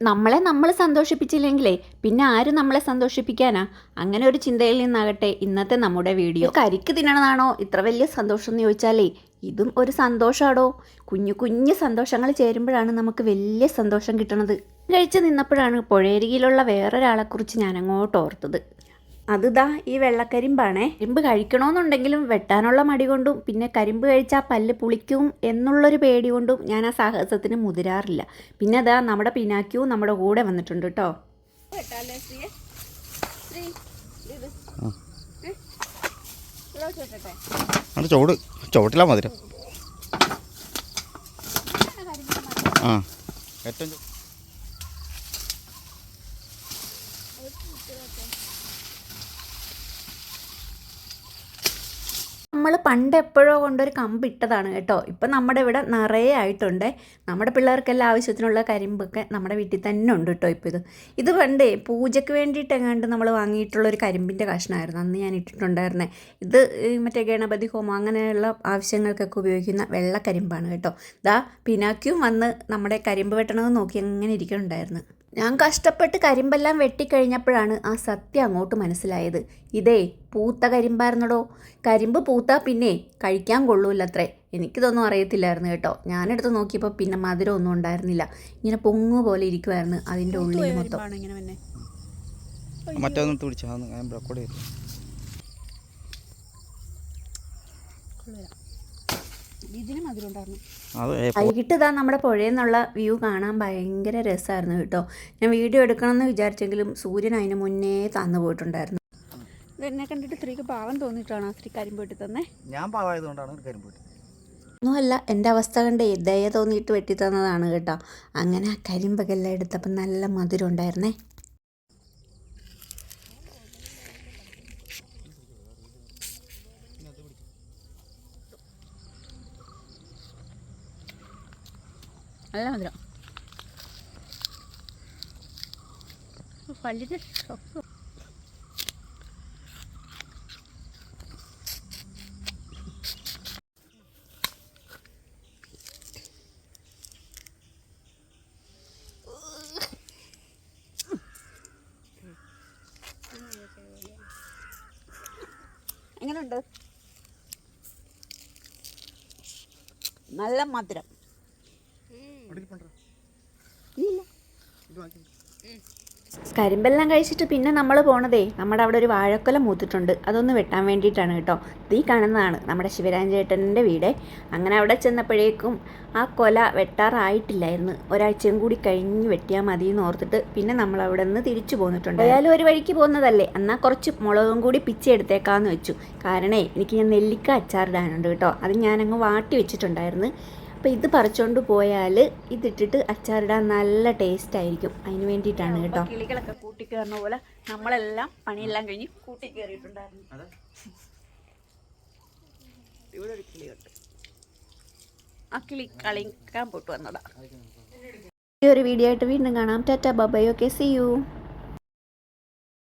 നമ്മളെ നമ്മൾ സന്തോഷിപ്പിച്ചില്ലെങ്കിലേ പിന്നെ ആര് നമ്മളെ സന്തോഷിപ്പിക്കാനാ? അങ്ങനെ ഒരു ചിന്തയിൽ നിന്നാകട്ടെ ഇന്നത്തെ നമ്മുടെ വീഡിയോ. കരിക്ക് തിന്നണതാണോ? ഇത്ര വലിയ സന്തോഷം എന്ന് ചോദിച്ചാലേ ഇതും ഒരു സന്തോഷമാടോ കുഞ്ഞു കുഞ്ഞു സന്തോഷങ്ങൾ ചേരുമ്പോഴാണ് നമുക്ക് വലിയ സന്തോഷം കിട്ടണത്. കഴിച്ച് നിന്നപ്പോഴാണ് പുഴയരികിലുള്ള വേറൊരാളെക്കുറിച്ച് ഞാൻ അങ്ങോട്ട് ഓർത്തത് അതിതാ ഈ വെള്ളക്കരിമ്പാണേ. കരിമ്പ് കഴിക്കണമെന്നുണ്ടെങ്കിലും വെട്ടാനുള്ള മടി കൊണ്ടും പിന്നെ കരിമ്പ് കഴിച്ചാൽ പല്ല് പുളിക്കും എന്നുള്ളൊരു പേടി കൊണ്ടും ഞാൻ ആ സാഹസത്തിന് മുതിരാറില്ല. പിന്നെ അതാ നമ്മുടെ പിനാക്കിയും നമ്മുടെ കൂടെ വന്നിട്ടുണ്ട് കേട്ടോ അത് ചുവട് ചുവട്ടിലാ മധുരം ആ. ഏറ്റവും നമ്മൾ പണ്ട് എപ്പോഴോ കൊണ്ടൊരു കമ്പ് ഇട്ടതാണ് കേട്ടോ. ഇപ്പം നമ്മുടെ ഇവിടെ നിറയെ ആയിട്ടുണ്ട്. നമ്മുടെ പിള്ളേർക്കെല്ലാം ആവശ്യത്തിനുള്ള കരിമ്പൊക്കെ നമ്മുടെ വീട്ടിൽ തന്നെ ഉണ്ട് കേട്ടോ ഇപ്പോൾ ഇത്. ഇത് പണ്ടേ പൂജയ്ക്ക് വേണ്ടിയിട്ട് എങ്ങാണ്ട് നമ്മൾ വാങ്ങിയിട്ടുള്ള ഒരു കരിമ്പിന്റെ കഷ്ണമായിരുന്നു അന്ന് ഞാൻ ഇട്ടിട്ടുണ്ടായിരുന്നേ. ഇത് മറ്റേ ഗണപതി ഹോമം അങ്ങനെയുള്ള ആവശ്യങ്ങൾക്കൊക്കെ ഉപയോഗിക്കുന്ന വെള്ള കരിമ്പാണ് കേട്ടോ. ദാ പിനാക്കിയും വന്ന് നമ്മുടെ കരിമ്പ് വെട്ടണമെന്ന് നോക്കി അങ്ങനെ ഇരിക്കുന്നുണ്ടായിരുന്നു ഞാൻ കഷ്ടപ്പെട്ട് കരിമ്പെല്ലാം വെട്ടിക്കഴിഞ്ഞപ്പോഴാണ് ആ സത്യം അങ്ങോട്ട് മനസ്സിലായത്. ഇതേ പൂത്ത കരിമ്പായിരുന്നടോ? കരിമ്പ് പൂത്താ പിന്നെ കഴിക്കാൻ കൊള്ളൂലത്രേ. എനിക്കിതൊന്നും അറിയത്തില്ലായിരുന്നു കേട്ടോ. ഞാനെടുത്ത് നോക്കിയപ്പോൾ പിന്നെ മധുരം ഒന്നും ഉണ്ടായിരുന്നില്ല. ഇങ്ങനെ പൊങ്ങു പോലെ ഇരിക്കുമായിരുന്നു അതിന്റെ ഉള്ളിൽ മൊത്തം. മറ്റൊന്നും ചെയ്തു ഇതിന് മധുരം ഉണ്ടായിരുന്നു വൈകിട്ട് ഇതാ നമ്മുടെ പുഴയിൽ നിന്നുള്ള വ്യൂ കാണാൻ ഭയങ്കര രസമായിരുന്നു കേട്ടോ. ഞാൻ വീഡിയോ എടുക്കണമെന്ന് വിചാരിച്ചെങ്കിലും സൂര്യൻ അതിന് മുന്നേ തന്നു പോയിട്ടുണ്ടായിരുന്നു. എന്നെ കണ്ടിട്ട് സ്ത്രീക്ക് പാവം തോന്നിയിട്ടാണ് സ്ത്രീ കാര്യം പോയിട്ട് തന്നെ? ഞാൻ പാവായതുകൊണ്ടാണ് കരിമ്പോട്ട് ഒന്നുമല്ല എന്റെ അവസ്ഥ കണ്ട് ദയ തോന്നിയിട്ട് വെട്ടി തന്നതാണ് കേട്ടോ. അങ്ങനെ ആ കരിമ്പകെല്ലാം എടുത്തപ്പോൾ നല്ല മധുരം ഉണ്ടായിരുന്നേ. നല്ല മധുരം. പല്ലിന്റെ എങ്ങനെയുണ്ട് നല്ല മധുരം. കരിമ്പെല്ലാം കഴിച്ചിട്ട് പിന്നെ നമ്മൾ പോണതേ നമ്മുടെ അവിടെ ഒരു വാഴക്കൊല മൂത്തിട്ടുണ്ട്. അതൊന്ന് വെട്ടാൻ വേണ്ടിയിട്ടാണ് കേട്ടോ. തീ ഈ കാണുന്നതാണ് നമ്മുടെ ശിവരാഞ്ചേട്ടന്റെ വീട്. അങ്ങനെ അവിടെ ചെന്നപ്പോഴേക്കും ആ കൊല വെട്ടാറായിട്ടില്ലായിരുന്നു. ഒരാഴ്ചയും കൂടി കഴിഞ്ഞ് വെട്ടിയാൽ മതി എന്ന് ഓർത്തിട്ട് പിന്നെ നമ്മൾ അവിടെ നിന്ന് തിരിച്ചു പോന്നിട്ടുണ്ട്. ഏതായാലും ഒരു വഴിക്ക് പോകുന്നതല്ലേ എന്നാൽ കുറച്ച് മുളകും കൂടി പിച്ചെടുത്തേക്കാന്ന് വെച്ചു. കാരണേ എനിക്ക് ഞാൻ നെല്ലിക്ക അച്ചാറിടാനുണ്ട് കേട്ടോ. അത് ഞാനങ്ങ് വാട്ടി വെച്ചിട്ടുണ്ടായിരുന്നു. അപ്പോൾ ഇത് പറിച്ചുകൊണ്ട് പോയാൽ ഇതിട്ടിട്ട് അച്ചാറിടാൻ നല്ല ടേസ്റ്റ് ആയിരിക്കും. അതിന് വേണ്ടിയിട്ടാണ് കേട്ടോ. കിളികളൊക്കെ കൂട്ടിക്കേറുന്ന പോലെ നമ്മളെല്ലാം പണിയെല്ലാം കഴിഞ്ഞ് കൂട്ടി കയറിയിട്ടുണ്ടായിരുന്നു ഇവിടെ ഒരു കിളിയുണ്ട്. ആ കിളി കളിക്കാൻ പോട്ട് വന്നതാ. ഈ ഒരു വീഡിയോ ആയിട്ട് വീണ്ടും കാണാം. Tata bye bye okay see you